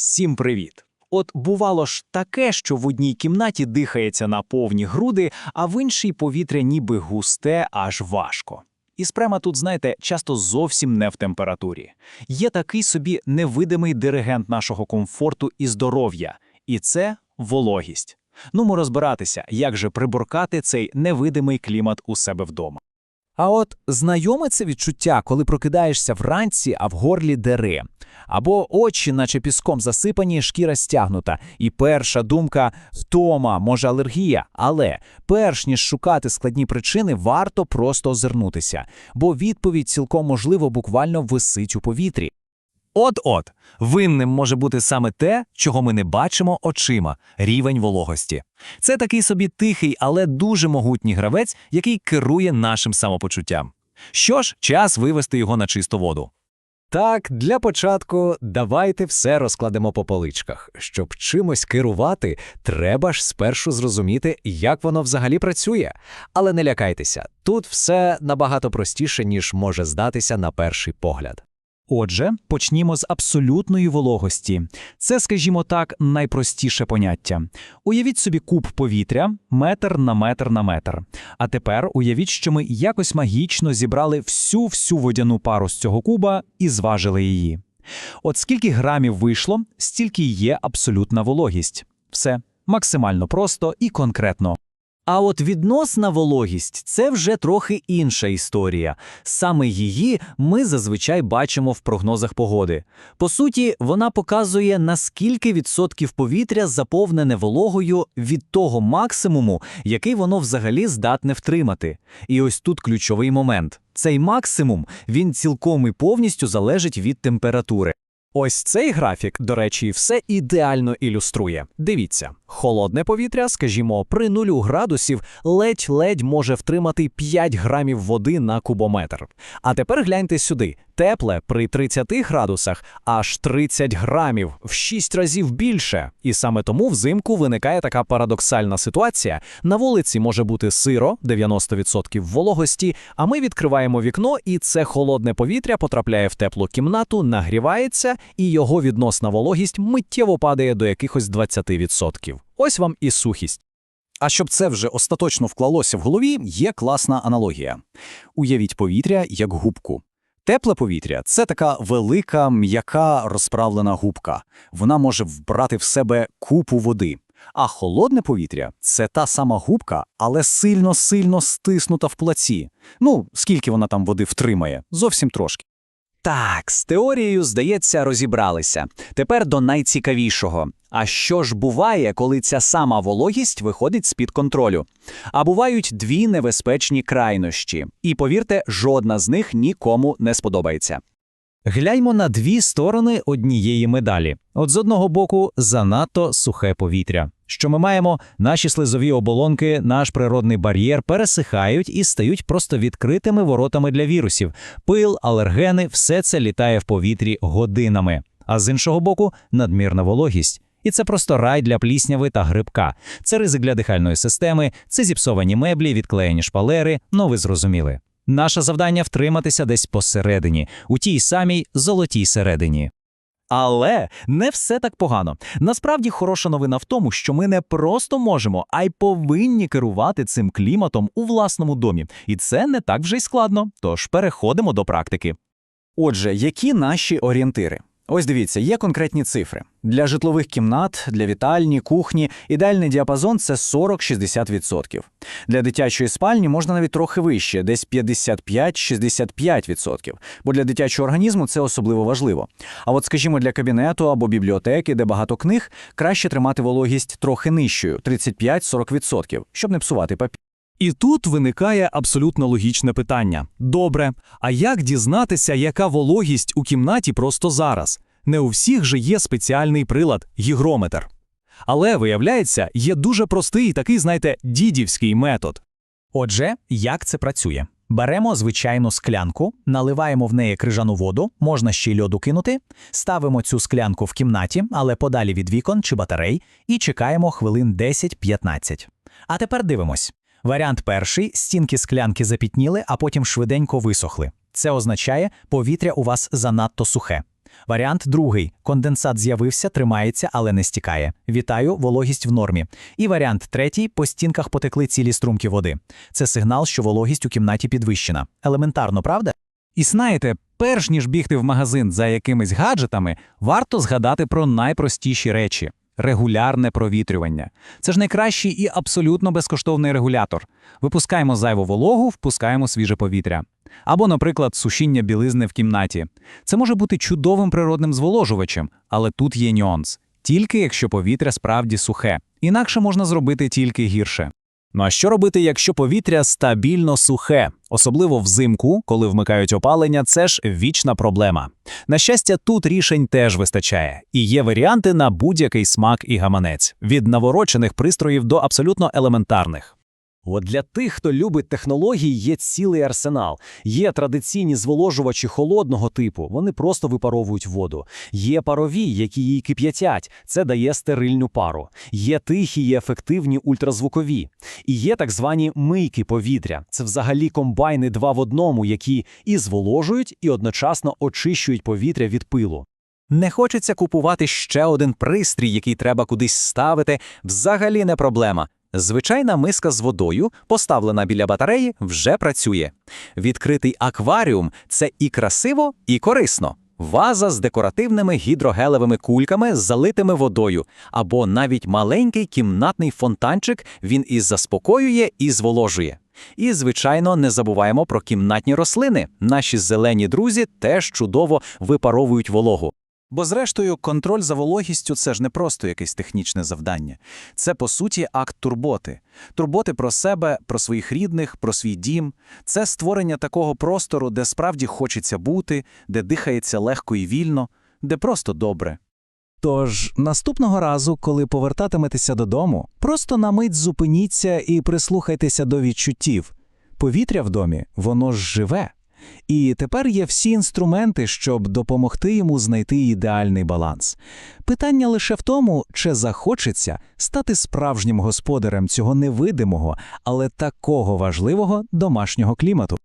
Всім привіт! От бувало ж таке, що в одній кімнаті дихається на повні груди, а в іншій повітря ніби густе, аж важко. І спрема тут, знаєте, часто зовсім не в температурі. Є такий собі невидимий диригент нашого комфорту і здоров'я, і це вологість. Ну, ми розбиратися, як же приборкати цей невидимий клімат у себе вдома. А от знайоме це відчуття, коли прокидаєшся вранці, а в горлі дере. Або очі, наче піском засипані, шкіра стягнута. І перша думка втома, може алергія. Але перш ніж шукати складні причини, варто просто озирнутися, бо відповідь цілком можливо буквально висить у повітрі. От-от, винним може бути саме те, чого ми не бачимо очима рівень вологості. Це такий собі тихий, але дуже могутній гравець, який керує нашим самопочуттям. Що ж, час вивести його на чисту воду. Так, для початку давайте все розкладемо по поличках. Щоб чимось керувати, треба ж спершу зрозуміти, як воно взагалі працює. Але не лякайтеся, тут все набагато простіше, ніж може здатися на перший погляд. Отже, почнімо з абсолютної вологості. Це, скажімо так, найпростіше поняття. Уявіть собі куб повітря, метр на метр на метр. А тепер уявіть, що ми якось магічно зібрали всю-всю водяну пару з цього куба і зважили її. От скільки грамів вийшло, стільки є абсолютна вологість. Все максимально просто і конкретно. А от відносна вологість це вже трохи інша історія. Саме її ми зазвичай бачимо в прогнозах погоди. По суті, вона показує, наскільки відсотків повітря заповнене вологою від того максимуму, який воно взагалі здатне втримати. І ось тут ключовий момент. Цей максимум він цілком і повністю залежить від температури. Ось цей графік, до речі, все ідеально ілюструє. Дивіться, холодне повітря, скажімо, при нулю градусів ледь-ледь може втримати 5 грамів води на кубометр. А тепер гляньте сюди. Тепле при 30 градусах аж 30 грамів в 6 разів більше. І саме тому взимку виникає така парадоксальна ситуація. На вулиці може бути сиро, 90% вологості, а ми відкриваємо вікно, і це холодне повітря потрапляє в теплу кімнату, нагрівається, і його відносна вологість миттєво падає до якихось 20%. Ось вам і сухість. А щоб це вже остаточно вклалося в голові, є класна аналогія. Уявіть повітря як губку. Тепле повітря це така велика, м'яка розправлена губка. Вона може вбрати в себе купу води. А холодне повітря це та сама губка, але сильно-сильно стиснута в плаці. Ну, скільки вона там води втримає? Зовсім трошки. Так, з теорією, здається, розібралися. Тепер до найцікавішого. А що ж буває, коли ця сама вологість виходить з-під контролю? А бувають дві небезпечні крайнощі. І повірте, жодна з них нікому не сподобається. Гляньмо на дві сторони однієї медалі. От з одного боку занадто сухе повітря. Що ми маємо? Наші слизові оболонки, наш природний бар'єр пересихають і стають просто відкритими воротами для вірусів. Пил, алергени все це літає в повітрі годинами. А з іншого боку, надмірна вологість. І це просто рай для плісняви та грибка. Це ризик для дихальної системи, це зіпсовані меблі, відклеєні шпалери. Ну ви зрозуміли. Наше завдання втриматися десь посередині, у тій самій золотій середині. Але не все так погано. Насправді хороша новина в тому, що ми не просто можемо, а й повинні керувати цим кліматом у власному домі. І це не так вже й складно. Тож переходимо до практики. Отже, які наші орієнтири? Ось дивіться, є конкретні цифри. Для житлових кімнат, для вітальні, кухні ідеальний діапазон це 40-60%. Для дитячої спальні можна навіть трохи вище, десь 55-65%. Бо для дитячого організму це особливо важливо. А от, скажімо, для кабінету або бібліотеки, де багато книг, краще тримати вологість трохи нижчою 35-40%, щоб не псувати папір. І тут виникає абсолютно логічне питання: добре, а як дізнатися, яка вологість у кімнаті просто зараз? Не у всіх же є спеціальний прилад гігрометр. Але, виявляється, є дуже простий такий, знаєте, дідівський метод. Отже, як це працює? Беремо звичайну склянку, наливаємо в неї крижану воду, можна ще й льоду кинути, ставимо цю склянку в кімнаті, але подалі від вікон чи батарей, і чекаємо хвилин 10-15. А тепер дивимось. Варіант перший стінки склянки запітніли, а потім швиденько висохли. Це означає, повітря у вас занадто сухе. Варіант другий. Конденсат з'явився, тримається, але не стікає. Вітаю, вологість в нормі. І варіант третій. По стінках потекли цілі струмки води. Це сигнал, що вологість у кімнаті підвищена. Елементарно, правда? І знаєте, перш ніж бігти в магазин за якимись гаджетами, варто згадати про найпростіші речі. Регулярне провітрювання. Це ж найкращий і абсолютно безкоштовний регулятор. Випускаємо зайву вологу, впускаємо свіже повітря. Або, наприклад, сушіння білизни в кімнаті. Це може бути чудовим природним зволожувачем, але тут є нюанс. Тільки якщо повітря справді сухе. Інакше можна зробити тільки гірше. Ну а що робити, якщо повітря стабільно сухе? Особливо взимку, коли вмикають опалення, це ж вічна проблема. На щастя, тут рішень теж вистачає, і є варіанти на будь-який смак і гаманець, від наворочених пристроїв до абсолютно елементарних. От для тих, хто любить технології, є цілий арсенал. Є традиційні зволожувачі холодного типу, вони просто випаровують воду. Є парові, які її кип'ятять, це дає стерильну пару. Є тихі і ефективні ультразвукові. І є так звані мийки повітря. Це взагалі комбайни два в одному, які і зволожують, і одночасно очищують повітря від пилу. Не хочеться купувати ще один пристрій, який треба кудись ставити. Взагалі не проблема. Звичайна миска з водою, поставлена біля батареї, вже працює. Відкритий акваріум це і красиво, і корисно. Ваза з декоративними гідрогелевими кульками, залитими водою, або навіть маленький кімнатний фонтанчик він і заспокоює, і зволожує. І, звичайно, не забуваємо про кімнатні рослини. Наші зелені друзі теж чудово випаровують вологу. Бо, зрештою, контроль за вологістю це ж не просто якесь технічне завдання. Це, по суті, акт турботи. Турботи про себе, про своїх рідних, про свій дім. Це створення такого простору, де справді хочеться бути, де дихається легко і вільно, де просто добре. Тож наступного разу, коли повертатиметеся додому, просто на мить зупиніться і прислухайтеся до відчуттів. Повітря в домі, воно ж живе. І тепер є всі інструменти, щоб допомогти йому знайти ідеальний баланс. Питання лише в тому, чи захочеться стати справжнім господарем цього невидимого, але такого важливого домашнього клімату.